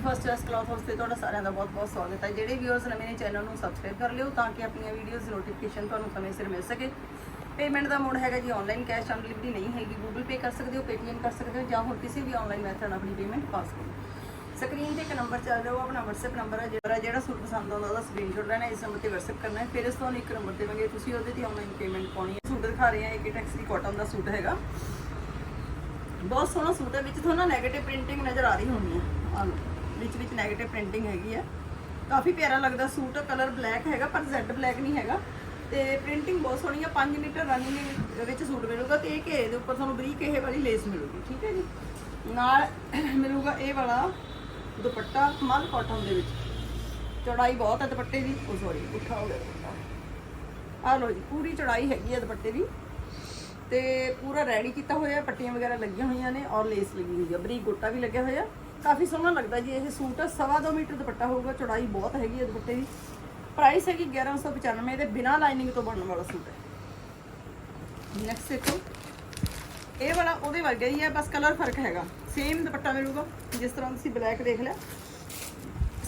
First class cloth house ਤੇ ਤੁਹਾਡਾ ਸਾਰਿਆਂ ਦਾ ਬਹੁਤ-ਬਹੁਤ ਸਵਾਗਤ ਹੈ। ਜਿਹੜੇ ਵੀਅਰਸ ਨਵੇਂ ਨੇ ਚੈਨਲ ਨੂੰ ਸਬਸਕ੍ਰਾਈਬ ਕਰ ਲਿਓ ਤਾਂ ਕਿ ਆਪਣੀਆਂ ਵੀਡੀਓਜ਼ ਨੋਟੀਫਿਕੇਸ਼ਨ ਤੁਹਾਨੂੰ ਸਮੇਂ ਸਿਰ ਮਿਲ ਸਕੇ। ਪੇਮੈਂਟ ਦਾ ਮੋਡ ਹੈਗਾ ਜੀ ਆਨਲਾਈਨ ਕੈਸ਼ ਔਨ ਡਿਲੀਵਰੀ ਨਹੀਂ ਹੈਗੀ। ਗੂਗਲ ਪੇ ਕਰ ਸਕਦੇ ਹੋ ਪੇਟੀਐਮ ਕਰ ਸਕਦੇ ਹੋ ਜਾਂ ਹੋਰ ਕਿਸੇ ਵੀ ਆਨਲਾਈਨ ਮੈਥਡ ਆਪਣੀ ਪੇਮੈਂਟ ਪਾ ਸਕਦੇ ਹੋ। ਸਕਰੀਨ ਤੇ ਇੱਕ ਨੰਬਰ ਚੱਲ ਰਿਹਾ, ਉਹ ਆਪਣਾ WhatsApp ਨੰਬਰ ਹੈ। ਜਿਹੜਾ ਜਿਹੜਾ ਸੂਟ ਪਸੰਦ ਆਉਂਦਾ ਉਹਦਾ ਸਕਰੀਨਸ਼ਾਟ ਲੈਣਾ, ਇਸ ਨੰਬਰ ਤੇ WhatsApp ਕਰਨਾ ਹੈ। ਫਿਰ ਇਸ ਤੋਂ ਇੱਕ ਨੰਬਰ ਦੇਵਾਂਗੇ ਤੁਸੀਂ ਉਹਦੇ ਤੇ ਆਨਲਾਈਨ ਪੇਮੈਂਟ ਪਾਉਣੀ ਹੈ। ਸੂਟ ਦਿਖਾ ਰਹੇ ਹਾਂ, ਇੱਕ ਟੈਕਸੀ ਦੀ ਕਾਟਨ ਦਾ ਸੂਟ ਹੈਗਾ। ਬਹੁਤ ਸੋਹਣਾ ਸੂਟ ਹੈ, ਵਿੱਚ ਤੁਹਾਨੂੰ ਨੈਗੇਟਿਵ ਪ੍ਰਿੰਟਿੰਗ ਨਜ਼ਰ ਆ ਰਹੀ ਹੋਣੀ ਹੈ। ਆਹ ਲਓ। ਵਿੱਚ ਵਿੱਚ ਨੈਗੇਟਿਵ ਪ੍ਰਿੰਟਿੰਗ ਹੈਗੀ ਹੈ ਕਾਫੀ ਪਿਆਰਾ ਲੱਗਦਾ, ਸੂਟ ਕਲਰ ਬਲੈਕ ਹੈਗਾ, ਪਰ ਜ਼ੈਡ ਬਲੈਕ ਨਹੀਂ ਹੈਗਾ। ਤੇ ਪ੍ਰਿੰਟਿੰਗ ਬਹੁਤ ਸੋਹਣੀ ਆ 5 ਮੀਟਰ ਰਨਿੰਗ ਵਿੱਚ ਸੂਟ ਮਿਲੂਗਾ ਤੇ ਇਹ ਘੇਰੇ ਦੇ ਉੱਪਰ ਤੁਹਾਨੂੰ ਬਰੀਕ ਇਹ ਵਾਲੀ ਲੇਸ ਮਿਲੂਗੀ, ਠੀਕ ਹੈ ਜੀ? ਨਾਲ ਮਿਲੂਗਾ ਇਹ ਵਾਲਾ ਦੁਪੱਟਾ, ਮਲ ਕਾਟਨ ਦੇ ਵਿੱਚ। ਚੌੜਾਈ ਬਹੁਤ ਹੈ ਦੁਪੱਟੇ ਦੀ। ਉਹ ਸੌਰੀ ਉੱਠਾ ਹੋ ਗਿਆ ਦੁਪੱਟਾ। ਆਹ ਜੀ, ਪੂਰੀ ਚੌੜਾਈ ਹੈਗੀ ਹੈ ਦੁਪੱਟੇ ਦੀ। ਤੇ ਪੂਰਾ ਰੈਡੀ ਕੀਤਾ ਹੋਇਆ, ਪੱਟੀਆਂ ਵਗੈਰਾ ਲੱਗੀਆਂ ਹੋਈਆਂ ਨੇ ਔਰ ਲੇਸ ਲੱਗੀ ਹੋਈ ਹੈ ਬਰੀਕ ਗੋਟਾ ਵੀ ਲੱਗਿਆ ਹੋਇਆ। ਕਾਫੀ ਸੋਹਣਾ ਲੱਗਦਾ ਜੀ, ਇਹ ਸੂਟ ਸਵਾ ਦੋ ਮੀਟਰ ਦੁਪੱਟਾ ਹੋਊਗਾ, ਚੌੜਾਈ ਬਹੁਤ ਹੈਗੀ ਹੈ ਦੁਪੱਟੇ ਦੀ। ਪ੍ਰਾਈਸ ਹੈਗੀ 1195 ਦੇ ਬਿਨਾ ਲਾਈਨਿੰਗ ਤੋਂ ਬਣਨ ਵਾਲਾ ਸੂਟ ਹੈ। ਨੈਕਸਟ ਦੇਖੋ। ਇਹ ਵਾਲਾ ਉਹਦੇ ਵਰਗਾ ਹੀ ਹੈ ਬਸ ਕਲਰ ਫ਼ਰਕ ਹੈਗਾ। ਸੇਮ ਦੁਪੱਟਾ ਮਿਲੂਗਾ, ਜਿਸ ਤਰ੍ਹਾਂ ਤੁਸੀਂ ਬਲੈਕ ਦੇਖ ਲਿਆ।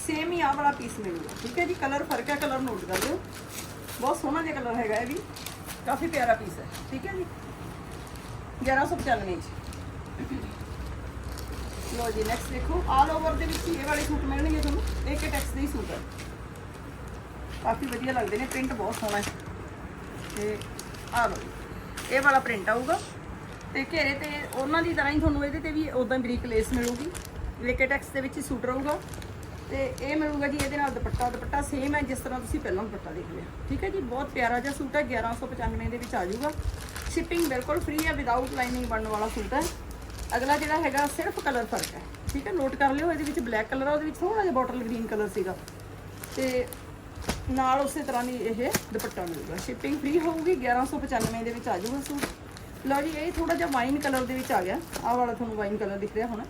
ਸੇਮ ਹੀ ਆਹ ਵਾਲਾ ਪੀਸ ਮਿਲੂਗਾ, ਠੀਕ ਹੈ ਜੀ? ਕਲਰ ਫ਼ਰਕ ਹੈ ਕਲਰ ਨੋਟ ਕਰ ਲਿਓ ਬਹੁਤ ਸੋਹਣਾ ਜਿਹਾ ਕਲਰ ਹੈਗਾ ਇਹ ਵੀ। ਕਾਫੀ ਪਿਆਰਾ ਪੀਸ ਹੈ, ਠੀਕ ਹੈ ਜੀ? 1195 ਚ। ਲੋ ਜੀ ਨੈਕਸਟ ਦੇਖੋ ਆਲ ਓਵਰ ਦੇ ਵਿੱਚ ਹੀ ਇਹ ਵਾਲੇ ਸੂਟ ਮਿਲਣਗੇ ਤੁਹਾਨੂੰ, ਇੱਕ ਟੈਕਸ ਦੇ ਹੀ ਸੂਟ ਹੈ ਕਾਫੀ ਵਧੀਆ ਲੱਗਦੇ ਨੇ ਪ੍ਰਿੰਟ ਬਹੁਤ ਸੋਹਣਾ ਹੈ। ਤੇ ਆ ਲਓ ਇਹ ਵਾਲਾ ਪ੍ਰਿੰਟ ਆਊਗਾ। ਤੇ ਘੇਰੇ ਤੇ ਉਹਨਾਂ ਦੀ ਤਰ੍ਹਾਂ ਹੀ ਤੁਹਾਨੂੰ ਇਹਦੇ ਤੇ ਵੀ ਉਦਾਂ ਬਰੀਕ ਲੇਸ ਮਿਲੂਗੀ। ਲਿਕੇਟੈਕਸ ਦੇ ਵਿੱਚ ਹੀ ਸੂਟ ਰਹੂਗਾ। ਤੇ ਇਹ ਮਿਲੂਗਾ ਜੀ ਇਹਦੇ ਨਾਲ ਦੁਪੱਟਾ ਦੁਪੱਟਾ ਸੇਮ ਹੈ, ਜਿਸ ਤਰ੍ਹਾਂ ਤੁਸੀਂ ਪਹਿਲਾਂ ਦੁਪੱਟਾ ਦੇਖ ਲਿਆ। ਠੀਕ ਹੈ ਜੀ, ਬਹੁਤ ਪਿਆਰਾ ਜਿਹਾ ਸੂਟ ਹੈ 1195 ਦੇ ਵਿੱਚ ਆ ਜਾਊਗਾ। ਸ਼ਿਪਿੰਗ ਬਿਲਕੁਲ ਫ੍ਰੀ ਹੈ ਵਿਦਆਊਟ ਲਾਈਨਿੰਗ ਬਣਨ ਵਾਲਾ ਸੂਟ ਹੈ। ਅਗਲਾ ਜਿਹੜਾ ਹੈਗਾ, ਸਿਰਫ ਕਲਰ ਫ਼ਰਕ ਹੈ। ਠੀਕ ਹੈ ਨੋਟ ਕਰ ਲਿਓ, ਇਹਦੇ ਵਿੱਚ ਬਲੈਕ ਕਲਰ ਆ, ਉਹਦੇ ਵਿੱਚ ਥੋੜਾ ਜਿਹਾ ਬੋਟਲ ਗ੍ਰੀਨ ਕਲਰ ਸੀਗਾ। ਤੇ ਨਾਲ ਉਸੇ ਤਰ੍ਹਾਂ ਦੀ ਇਹ ਦੁਪੱਟਾ ਮਿਲੂਗਾ। ਸ਼ਿਪਿੰਗ ਫ੍ਰੀ ਹੋਊਗੀ 1195 ਦੇ ਵਿੱਚ ਆ ਜਾਊਗਾ ਸੂਟ। ਲਓ ਜੀ, ਇਹ ਥੋੜਾ ਜਿਹਾ ਵਾਈਨ ਕਲਰ ਦੇ ਵਿੱਚ ਆ ਗਿਆ। ਆਹ ਵਾਲਾ ਤੁਹਾਨੂੰ ਵਾਈਨ ਕਲਰ ਦਿਖ ਰਿਹਾ ਹੋਣਾ।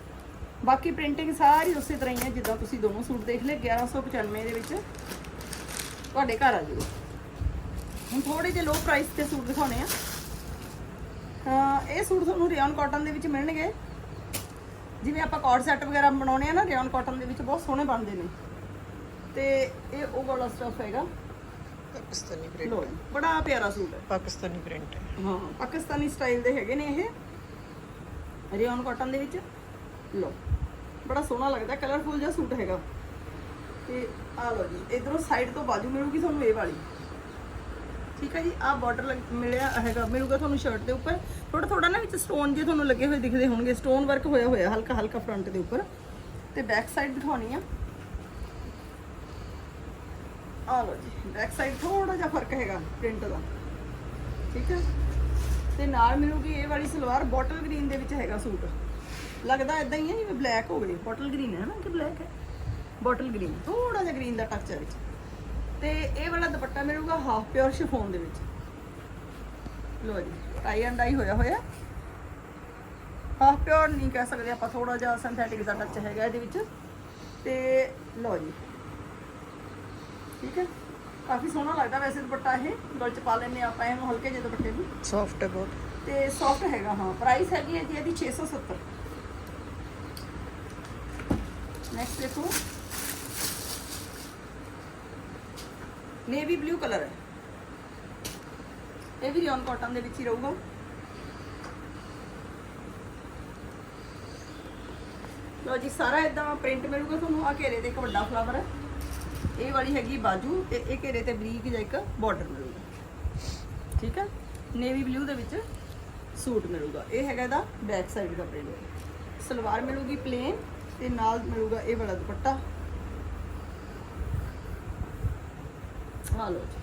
ਬਾਕੀ ਪ੍ਰਿੰਟਿੰਗ ਸਾਰੀ ਉਸੇ ਤਰ੍ਹਾਂ ਹੀ ਹੈ, ਜਿੱਦਾਂ ਤੁਸੀਂ ਦੋਨੋਂ ਸੂਟ ਦੇਖ ਲਏ 1195 ਦੇ ਵਿੱਚ ਤੁਹਾਡੇ ਘਰ ਆ ਜਾਊਗਾ। ਹੁਣ ਥੋੜੇ ਜਿਹੇ ਲੋ ਪ੍ਰਾਈਸ ਤੇ ਸੂਟ ਦਿਖਾਉਣੇ ਆ। ਇਹ ਸੂਟ ਤੁਹਾਨੂੰ ਰਿਆਨ ਕਾਟਨ ਦੇ ਵਿੱਚ ਮਿਲਣਗੇ। ਜਿਵੇਂ ਆਪਾਂ ਕਾਰਡ ਸੈੱਟ ਵਗੈਰਾ ਬਣਾਉਣੇ ਆ ਨਾ ਰਿਆਨ ਕਾਟਨ ਦੇ ਵਿੱਚ ਬਹੁਤ ਸੋਹਣੇ ਬਣਦੇ ਨੇ। ਤੇ ਇਹ ਉਹ ਵਾਲਾ ਸਟਫ ਹੈਗਾ। ਪਾਕਿਸਤਾਨੀ ਪ੍ਰਿੰਟ ਲੋ ਬੜਾ ਪਿਆਰਾ ਸੂਟ ਹੈ। ਪਾਕਿਸਤਾਨੀ ਪ੍ਰਿੰਟ ਹੈ। ਹਾਂ ਪਾਕਿਸਤਾਨੀ ਸਟਾਈਲ ਦੇ ਹੈਗੇ ਨੇ ਇਹ। ਰਿਓਨ ਕਾਟਨ ਦੇ ਵਿੱਚ। ਲੋ ਬੜਾ ਸੋਹਣਾ ਲੱਗਦਾ ਕਲਰਫੁਲ ਜਿਹਾ ਸੂਟ ਹੈਗਾ। ਤੇ ਆ ਲੋ ਜੀ ਇਧਰੋਂ ਸਾਈਡ ਤੋਂ ਬਾਜੂ ਮਿਲੂਗੀ ਤੁਹਾਨੂੰ ਇਹ ਵਾਲੀ। ਠੀਕ ਹੈ ਜੀ ਆ ਬਾਰਡਰ ਮਿਲਿਆ ਹੈਗਾ, ਮਿਲੂਗਾ ਤੁਹਾਨੂੰ ਸ਼ਰਟ ਦੇ ਉੱਪਰ। ਥੋੜਾ ਥੋੜਾ ਨਾ ਵਿੱਚ ਸਟੋਨ ਜੇ ਤੁਹਾਨੂੰ ਲੱਗੇ ਹੋਏ ਦਿਖਦੇ ਹੋਣਗੇ। ਸਟੋਨ ਵਰਕ ਹੋਇਆ ਹੋਇਆ, ਹਲਕਾ ਹਲਕਾ ਫਰੰਟ ਦੇ ਉੱਪਰ। ਤੇ ਬੈਕ ਸਾਈਡ ਦਿਖਾਉਣੀ ਆ। ਆ ਲੋ ਜੀ ਬੈਕ ਸਾਈਡ ਥੋੜਾ ਜਿਹਾ ਫ਼ਰਕ ਹੈਗਾ ਪ੍ਰਿੰਟ ਦਾ। ਠੀਕ ਹੈ? ਤੇ ਨਾਲ ਮਿਲੂਗੀ ਇਹ ਵਾਲੀ ਸਲਵਾਰ ਬੋਟਲ ਗ੍ਰੀਨ ਦੇ ਵਿੱਚ ਹੈਗਾ ਸੂਟ। ਲੱਗਦਾ ਇਦਾਂ ਹੀ ਹੈ ਜਿਵੇਂ ਬਲੈਕ ਹੋਵੇ ਬੋਟਲ ਗ੍ਰੀਨ ਹੈ ਨਾ, ਕਿ ਬਲੈਕ ਹੈ? ਬੋਟਲ ਗ੍ਰੀਨ ਥੋੜਾ ਜਿਹਾ ਗ੍ਰੀਨ ਦਾ ਟੱਚ ਹੈ ਵਿੱਚ। ਤੇ ਇਹ ਵਾਲਾ ਦੁਪੱਟਾ ਮਿਲੂਗਾ ਹਾਫ ਪਿਓਰ ਸ਼ਿਫੋਨ ਦੇ ਵਿੱਚ। ਲੋ ਜੀ ਟਾਈ ਐਂਡ ਡਾਈ ਹੋਇਆ ਹੋਇਆ। ਹਾਫ ਪਿਓਰ ਨਹੀਂ ਕਹਿ ਸਕਦੇ ਆਪਾਂ ਥੋੜਾ ਜਿਹਾ ਸਿੰਥੈਟਿਕ ਦਾ ਟੱਚ ਹੈਗਾ ਇਹਦੇ ਵਿੱਚ। ਤੇ ਲੋ ਜੀ। ਠੀਕ ਹੈ? ਕਾਫੀ ਸੋਹਣਾ ਲੱਗਦਾ ਵੈਸੇ ਦੁਪੱਟਾ ਇਹ। ਗਲ ਚ ਪਾ ਲੈਨੇ ਆਪਾਂ ਇਹਨੂੰ ਹਲਕੇ ਜਿਹੇ ਦੁਪੱਟੇ ਨੂੰ। ਸੌਫਟ ਹੈ ਬਹੁਤ। ਤੇ ਸੌਫਟ ਹੈਗਾ ਹਾਂ। ਪ੍ਰਾਈਸ ਹੈਗੀ ਹੈ ਜੀ ਇਹਦੀ 670 ਨੈਕਸਟ ਦੇਖੋ। ਨੇਵੀ ਬਲੂ ਕਲਰ ਹੈ। ਇਹ ਵੀ ਰਿਓਨ ਕਾਟਨ ਦੇ ਵਿੱਚ ਹੀ ਰਹੂਗਾ। ਲੋ ਜੀ, ਸਾਰਾ ਇਦਾਂ ਪ੍ਰਿੰਟ ਮਿਲੂਗਾ ਤੁਹਾਨੂੰ। ਆ ਘੇਰੇ ਤੇ ਇੱਕ ਵੱਡਾ ਫਲਾਵਰ ਹੈ। ਇਹ ਵਾਲੀ ਹੈਗੀ ਬਾਜੂ ਤੇ ਇਹ ਘੇਰੇ ਤੇ ਬਰੀਕ ਜਿਹਾ ਇੱਕ ਬਾਰਡਰ ਮਿਲੂਗਾ। ਠੀਕ ਹੈ? ਨੇਵੀ ਬਲੂ ਦੇ ਵਿੱਚ ਸੂਟ ਮਿਲੂਗਾ। ਇਹ ਹੈਗਾ ਇਹਦਾ ਬੈਕ ਸਾਈਡ ਦਾ ਪ੍ਰਿੰਟ ਸਲਵਾਰ ਮਿਲੂਗੀ ਪਲੇਨ ਤੇ ਨਾਲ ਮਿਲੂਗਾ ਇਹ ਵਾਲਾ ਦੁਪੱਟਾ। ਆ ਲੋ ਜੀ।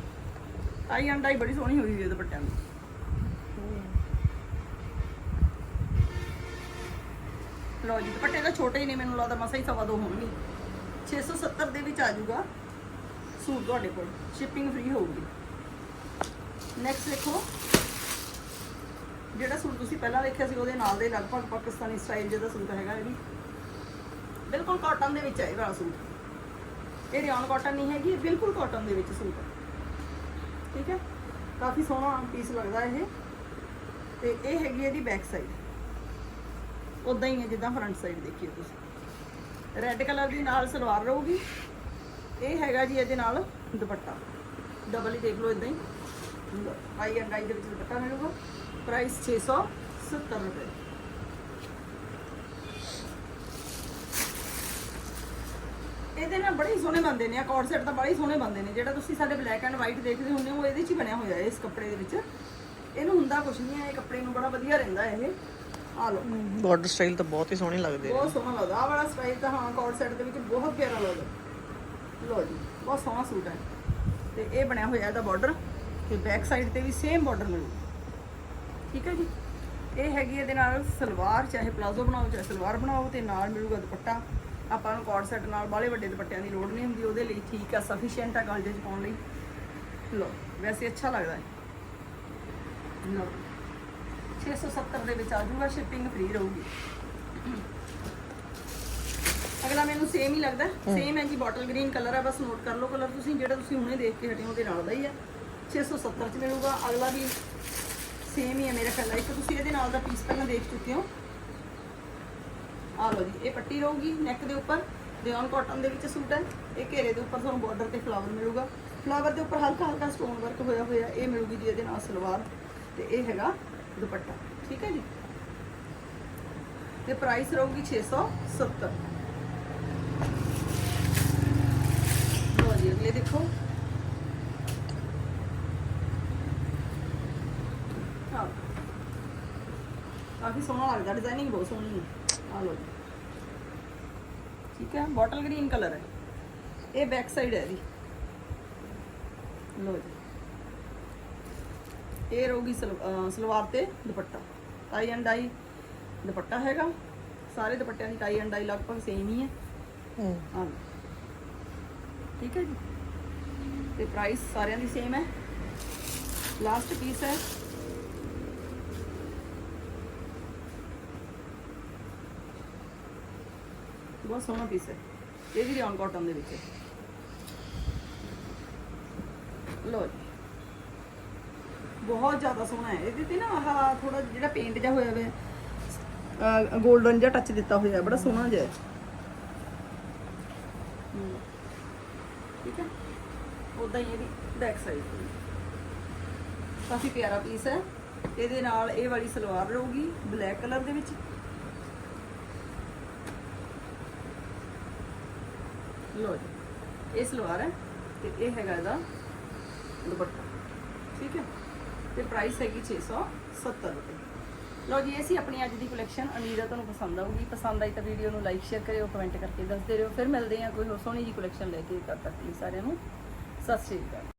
ਟਾਈ ਐਂਡ ਡਾਈ ਬੜੀ ਸੋਹਣੀ ਹੋਈ ਹੋਈ ਹੈ ਦੁਪੱਟਿਆਂ ਦੀ। ਲੋ ਜੀ, ਦੁਪੱਟੇ ਤਾਂ ਛੋਟੇ ਹੀ ਨੇ, ਮੈਨੂੰ ਲੱਗਦਾ ਮਸਾ ਹੀ ਸਵਾ ਦੋ ਹੋਣਗੇ। 670 ਦੇ ਵਿੱਚ ਆ ਜਾਊਗਾ ਸੂਟ ਤੁਹਾਡੇ ਕੋਲ ਸ਼ਿਪਿੰਗ ਫ੍ਰੀ ਹੋਊਗੀ। ਨੈਕਸਟ ਦੇਖੋ, ਜਿਹੜਾ ਸੂਟ ਤੁਸੀਂ ਪਹਿਲਾਂ ਦੇਖਿਆ ਸੀ, ਉਹਦੇ ਨਾਲ ਦੇ ਲਗਭਗ ਪਾਕਿਸਤਾਨੀ ਸਟਾਈਲ ਜਿਹਦਾ ਸੂਟ ਹੈਗਾ ਇਹ ਵੀ। ਬਿਲਕੁਲ ਕਾਟਨ ਦੇ ਵਿੱਚ ਹੈ ਇਹ ਵਾਲਾ ਸੂਟ। ਇਹ ਰਿਓਨ ਕਾਟਨ ਨਹੀਂ ਹੈਗੀ ਬਿਲਕੁਲ ਕਾਟਨ ਦੇ ਵਿੱਚ ਸੂਟ ਠੀਕ ਹੈ? ਕਾਫੀ ਸੋਹਣਾ ਪੀਸ ਲੱਗਦਾ ਇਹ। ਤੇ ਇਹ ਹੈਗੀ ਇਹਦੀ ਬੈਕ ਸਾਈਡ ਉਦਾਂ ਹੀ ਹੈ, ਜਿੱਦਾਂ ਫਰੰਟ ਸਾਈਡ ਦੇਖੀਏ ਤੁਸੀਂ। ਰੈੱਡ ਕਲਰ ਦੀ ਨਾਲ ਸਲਵਾਰ ਰਹੂਗੀ। ਇਹ ਹੈਗਾ ਜੀ ਇਹਦੇ ਨਾਲ ਦੁਪੱਟਾ। ਡਬਲ ਹੀ ਦੇਖ ਲਓ ਇਦਾਂ ਹੀ। ਆਈ ਅੰਗਾਈ ਦੇ ਵਿੱਚ ਦੁਪੱਟਾ ਮਿਲੂਗਾ। ਪ੍ਰਾਈਸ 670 ਰੁਪਏ। ਇਹਦੇ ਨਾਲ ਬੜੇ ਹੀ ਸੋਹਣੇ ਬਣਦੇ ਨੇ ਆ ਕੋਟ ਸੈਟ ਤਾਂ ਬੜੇ ਹੀ ਸੋਹਣੇ ਬਣਦੇ ਨੇ ਜਿਹੜਾ ਤੁਸੀਂ ਸਾਡੇ ਬਲੈਕ ਐਂਡ ਵਾਈਟ ਦੇਖਦੇ ਹੁੰਦੇ ਹੋ ਉਹ ਇਹਦੇ 'ਚ ਹੀ ਬਣਿਆ ਹੋਇਆ ਹੈ ਇਸ ਕੱਪੜੇ ਦੇ ਵਿੱਚ। ਇਹਨੂੰ ਹੁੰਦਾ ਕੁਝ ਨਹੀਂ ਹੈ ਇਹ ਕੱਪੜੇ ਨੂੰ ਬੜਾ ਵਧੀਆ ਰਹਿੰਦਾ ਇਹ। ਆ ਲਓ। ਬਾਰਡਰ ਸਟਾਈਲ ਤਾਂ ਬਹੁਤ ਹੀ ਸੋਹਣੇ ਲੱਗਦੇ ਬਹੁਤ ਸੋਹਣਾ ਲੱਗਦਾ। ਆ ਵਾਲਾ ਸਟਾਈਲ ਤਾਂ ਹਾਂ ਕੋਟ ਸੈਟ ਦੇ ਵਿੱਚ ਬਹੁਤ ਪਿਆਰਾ ਲੱਗਦਾ। ਲੋ ਜੀ ਬਹੁਤ ਸੋਹਣਾ ਸੂਟ ਹੈ। ਤੇ ਇਹ ਬਣਿਆ ਹੋਇਆ ਇਹਦਾ ਬਾਰਡਰ ਤੇ ਬੈਕ ਸਾਈਡ ਤੇ ਵੀ ਸੇਮ ਬਾਰਡਰ ਮਿਲੂ। ਠੀਕ ਹੈ ਜੀ? ਇਹ ਹੈਗੀ ਇਹਦੇ ਨਾਲ ਸਲਵਾਰ ਚਾਹੇ ਪਲਾਜ਼ੋ ਬਣਾਓ ਚਾਹੇ ਸਲਵਾਰ ਬਣਾਓ ਤੇ ਨਾਲ ਮਿਲੂਗਾ ਦੁਪੱਟਾ। ਆਪਾਂ ਨੂੰ ਕੋਟ ਸੈਟ ਨਾਲ ਬਾਲੇ ਵੱਡੇ ਦੁਪੱਟਿਆਂ ਦੀ ਲੋੜ ਨਹੀਂ ਹੁੰਦੀ ਉਹਦੇ ਲਈ ਠੀਕ ਆ ਸਫੀਸ਼ੀਐਂਟ ਆ ਗਲਜੇ 'ਚ ਪਾਉਣ ਲਈ। ਲੋ ਵੈਸੇ ਅੱਛਾ ਲੱਗਦਾ ਹੈ। ਲੋ 670 ਦੇ ਵਿੱਚ ਆ ਜਾਊਗਾ ਸ਼ਿਪਿੰਗ ਫ੍ਰੀ ਰਹੂਗੀ। ਅਗਲਾ ਮੈਨੂੰ ਸੇਮ ਹੀ ਲੱਗਦਾ ਸੇਮ ਹੈ। ਜੀ ਬੋਟਲ ਗ੍ਰੀਨ ਕਲਰ ਹੈ ਬਸ ਨੋਟ ਕਰ ਲਓ ਕਲਰ ਤੁਸੀਂ ਜਿਹੜਾ ਤੁਸੀਂ ਹੁਣੇ ਦੇਖ ਕੇ ਹਟੇ ਹੋ ਉਹਦੇ ਨਾਲ ਦਾ ਹੀ ਹੈ। 670 ਚ ਮਿਲੂਗਾ ਅਗਲਾ ਵੀ ਸੇਮ ਹੀ ਹੈ ਮੇਰੇ ਖਿਆਲ ਇੱਕ ਤੁਸੀਂ ਇਹਦੇ ਨਾਲ ਦਾ ਪੀਸ ਪਹਿਲਾਂ ਦੇਖ ਚੁੱਕੇ ਹੋ। ਆ ਲਓ ਜੀ, ਇਹ ਪੱਟੀ ਰਹੂਗੀ ਨੈਕ ਦੇ ਉੱਪਰ ਰਿਓਨ ਕਾਟਨ ਦੇ ਵਿੱਚ ਸੂਟ ਹੈ, ਇਹ ਘੇਰੇ ਦੇ ਉੱਪਰ ਤੁਹਾਨੂੰ ਬਾਰਡਰ ਤੇ ਫਲਾਵਰ ਮਿਲੂਗਾ। ਫਲਾਵਰ ਦੇ ਉੱਪਰ ਹਲਕਾ ਹਲਕਾ ਸਟੋਨ ਵਰਕ ਹੋਇਆ ਹੋਇਆ, ਇਹ ਮਿਲੂਗੀ ਜੀ ਇਹਦੇ ਨਾਲ ਸਲਵਾਰ, ਤੇ ਇਹ ਹੈਗਾ ਦੁਪੱਟਾ, ਠੀਕ ਹੈ ਜੀ? ਤੇ ਪ੍ਰਾਈਸ ਰਹੂਗੀ 670 ਲੋ ਜੀ, ਅਗਲੇ ਦੇਖੋ। ਕਾਫੀ ਸੋਹਣਾ ਲੱਗਦਾ ਡਿਜ਼ਾਈਨਿੰਗ ਬਹੁਤ ਸੋਹਣੀ ਹੈ। ਆ ਲੋ ਠੀਕ ਹੈ ਬੋਟਲ ਗ੍ਰੀਨ ਕਲਰ ਹੈ ਇਹ ਬੈਕ ਸਾਈਡ ਹੈ ਇਹਦੀ ਲੋ ਜੀ ਇਹ ਰਹੂਗੀ ਸਲ- ਅਹ ਸਲਵਾਰ ਤੇ ਦੁਪੱਟਾ ਟਾਈ ਐਂਡ ਡਾਈ ਦੁਪੱਟਾ ਹੈਗਾ ਸਾਰੇ ਦੁਪੱਟਿਆਂ ਦੀ ਟਾਈ ਐਂਡ ਡਾਈ ਲਗਭਗ ਸੇਮ ਹੀ ਹੈ ਹੂੰ ਹਾਂ ਠੀਕ ਹੈ ਜੀ ਤੇ ਪ੍ਰਾਈਸ ਸਾਰਿਆਂ ਦੀ ਸੇਮ ਹੈ ਲਾਸਟ ਪੀਸ ਹੈ ਬਹੁਤ ਸੋਹਣਾ ਪੀਸ ਹੈ। ਇਹ ਵੀ ਰਿਓਨ ਕਾਟਨ ਦੇ ਵਿੱਚ। ਹੈ ਲੋ ਜੀ। ਬਹੁਤ ਜ਼ਿਆਦਾ ਸੋਹਣਾ ਹੈ। ਇਹਦੇ ਤੇ ਨਾ ਆਹ ਥੋੜਾ ਜਿਹੜਾ ਪੇਂਟ ਜਿਹਾ ਹੋਇਆ ਹੋਇਆ ਗੋਲਡਨ ਜਿਹਾ ਟੱਚ ਦਿੱਤਾ ਹੋਇਆ ਹੈ, ਬੜਾ ਸੋਹਣਾ ਜਿਹਾ ਹੈ। ਹਮ। ਠੀਕ ਹੈ। ਉਦਾਂ ਹੀ ਇਹਦੀ ਬੈਕ ਸਾਈਡ ਕਾਫੀ ਪਿਆਰਾ ਪੀਸ ਹੈ। ਇਹਦੇ ਨਾਲ ਇਹ ਵਾਲੀ ਸਲਵਾਰ ਰਹੂਗੀ ਬਲੈਕ ਕਲਰ ਦੇ ਵਿੱਚ। ਲੋ ਜੀ। ਇਹ ਸਲਵਾਰ ਹੈ ਤੇ ਇਹ ਹੈਗਾ ਇਹਦਾ ਦੁਪੱਟਾ। ਠੀਕ ਹੈ? ਤੇ ਪ੍ਰਾਈਸ ਹੈਗੀ 670 ਰੁਪਏ। ਲੋ ਜੀ, ਇਹ ਸੀ ਆਪਣੀ ਅੱਜ ਦੀ ਕਲੈਕਸ਼ਨ ਉਮੀਦ ਹੈ ਤੁਹਾਨੂੰ ਪਸੰਦ ਆਊਗੀ। ਪਸੰਦ ਆਈ ਤਾਂ ਵੀਡੀਓ ਨੂੰ ਲਾਈਕ ਸ਼ੇਅਰ ਕਰਿਓ ਕਮੈਂਟ ਕਰਕੇ ਦੱਸਦੇ ਰਹੋ। ਫਿਰ ਮਿਲਦੇ ਹਾਂ ਕੋਈ ਹੋਰ ਸੋਹਣੀ ਜੀ ਕਲੈਕਸ਼ਨ ਲੈ ਕੇ। ਤਦ ਤੱਕ ਲਈ ਸਾਰਿਆਂ ਨੂੰ ਸਤਿ ਸ਼੍ਰੀ ਅਕਾਲ।